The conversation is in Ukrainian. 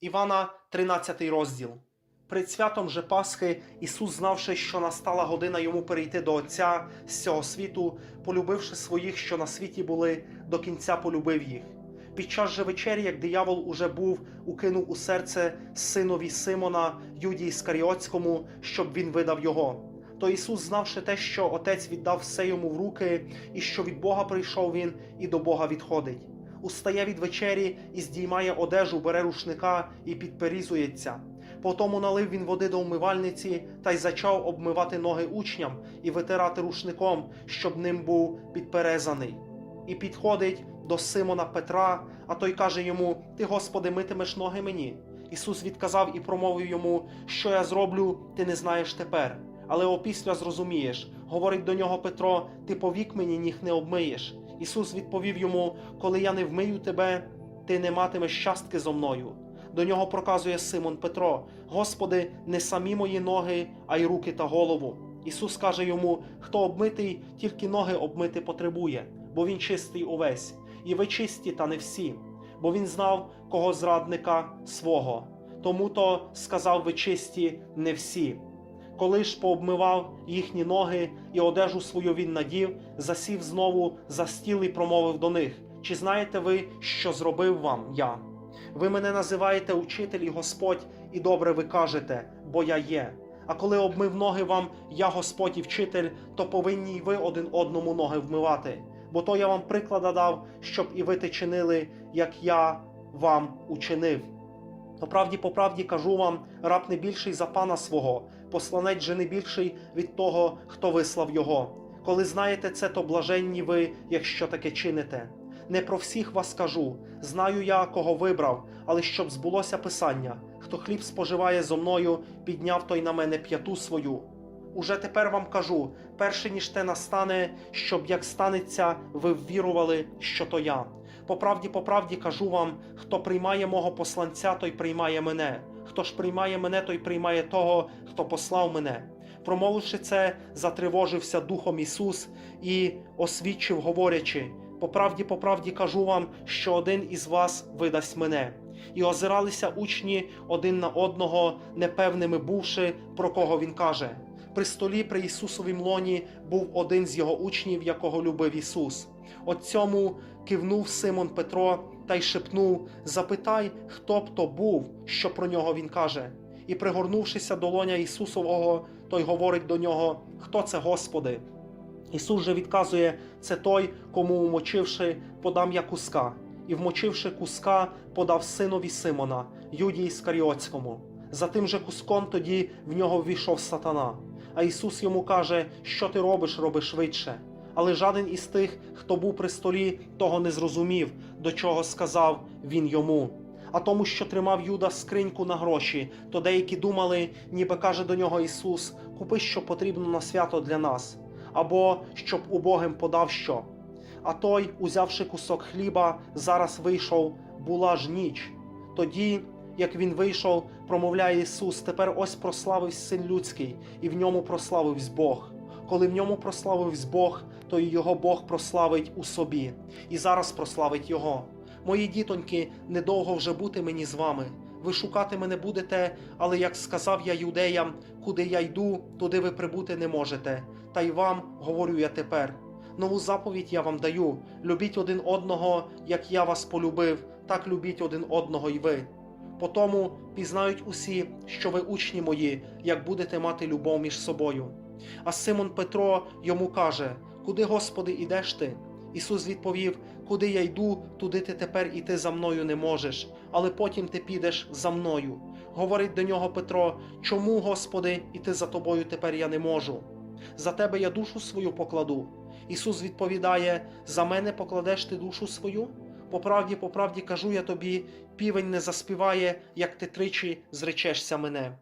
Івана, 13 розділ. Перед святом же Пасхи Ісус, знавши, що настала година йому перейти до Отця з цього світу, полюбивши своїх, що на світі були, до кінця полюбив їх. Під час же вечері, як диявол уже був, укинув у серце синові Симона, Юді Іскаріотському, щоб він видав його. То Ісус, знавши те, що Отець віддав все йому в руки, і що від Бога прийшов він, і до Бога відходить. Устає від вечері і здіймає одежу, бере рушника і підперізується. Потому налив він води до вмивальниці та й зачав обмивати ноги учням і витирати рушником, щоб ним був підперезаний. І підходить до Симона Петра, а той каже йому: Ти, Господи, митимеш ноги мені. Ісус відказав і промовив йому, що я зроблю, ти не знаєш тепер. Але опісля зрозумієш, говорить до нього Петро: Ти повік мені ніг не обмиєш. Ісус відповів йому: Коли я не вмию тебе, ти не матимеш щастки зо мною. До нього проказує Симон Петро: Господи, не самі мої ноги, а й руки та голову. Ісус каже йому: Хто обмитий, тільки ноги обмити потребує, бо він чистий увесь, і ви чисті, та не всі, бо він знав, кого зрадника свого. Тому то сказав ви чисті, не всі. Коли ж пообмивав їхні ноги і одежу свою він надів, засів знову за стіл і промовив до них: Чи знаєте ви, що зробив вам я? Ви мене називаєте учитель і Господь, і добре ви кажете, бо я є. А коли обмив ноги вам, я Господь і вчитель, то повинні й ви один одному ноги вмивати. Бо то я вам приклада дав, щоб і ви те чинили, як я вам учинив. По правді, по правді кажу вам, раб не більший за пана свого, посланець же не більший від того, хто вислав його. Коли знаєте це, то блаженні ви, якщо таке чините. Не про всіх вас кажу, знаю я, кого вибрав, але щоб збулося писання: хто хліб споживає зо мною, підняв той на мене п'яту свою. Уже тепер вам кажу, перше ніж те настане, щоб як станеться, ви ввірували, що то я. По правді, по правді кажу вам, хто приймає мого посланця, той приймає мене. Хто ж приймає мене, той приймає того, хто послав мене. Промовивши це, затривожився Духом Ісус і освідчив, говорячи: по правді, по правді кажу вам, що один із вас видасть мене. І озиралися учні один на одного, непевними бувши, про кого він каже. При столі при Ісусовім лоні був один з його учнів, якого любив Ісус. От цьому кивнув Симон Петро та й шепнув: Запитай, хто б то був, що про нього він каже. І, пригорнувшися до лоня Ісусового, той говорить до нього: Хто це, Господи? Ісус же відказує: це той, кому, умочивши, подам я куска, і, вмочивши куска, подав синові Симона, Юді Іскаріотському. За тим же куском тоді в нього ввійшов сатана. А Ісус йому каже, що ти робиш, роби швидше. Але жаден із тих, хто був при столі, того не зрозумів, до чого сказав він йому. А тому, що тримав Юда скриньку на гроші, то деякі думали, ніби каже до нього Ісус: Купи, що потрібно на свято для нас, або щоб убогим подав що. А той, узявши кусок хліба, зараз вийшов, була ж ніч. Тоді, як він вийшов, промовляє Ісус: тепер ось прославився син людський, і в ньому прославився Бог. Коли в ньому прославився Бог, то і його Бог прославить у собі, і зараз прославить Його. Мої дітоньки, недовго вже бути мені з вами. Ви шукати мене будете, але як сказав я юдеям, куди я йду, туди ви прибути не можете. Та й вам говорю я тепер. Нову заповідь я вам даю: любіть один одного, як я вас полюбив, так любіть один одного й ви. Потому пізнають усі, що ви учні мої, як будете мати любов між собою. А Симон Петро йому каже: Куди, Господи, ідеш ти? Ісус відповів: Куди я йду, туди ти тепер іти за мною не можеш, але потім ти підеш за мною. Говорить до нього Петро: Чому, Господи, іти за тобою тепер я не можу? За тебе я душу свою покладу. Ісус відповідає: За мене покладеш ти душу свою? По правді, по правді кажу я тобі, півень не заспіває, як ти тричі зречешся мене.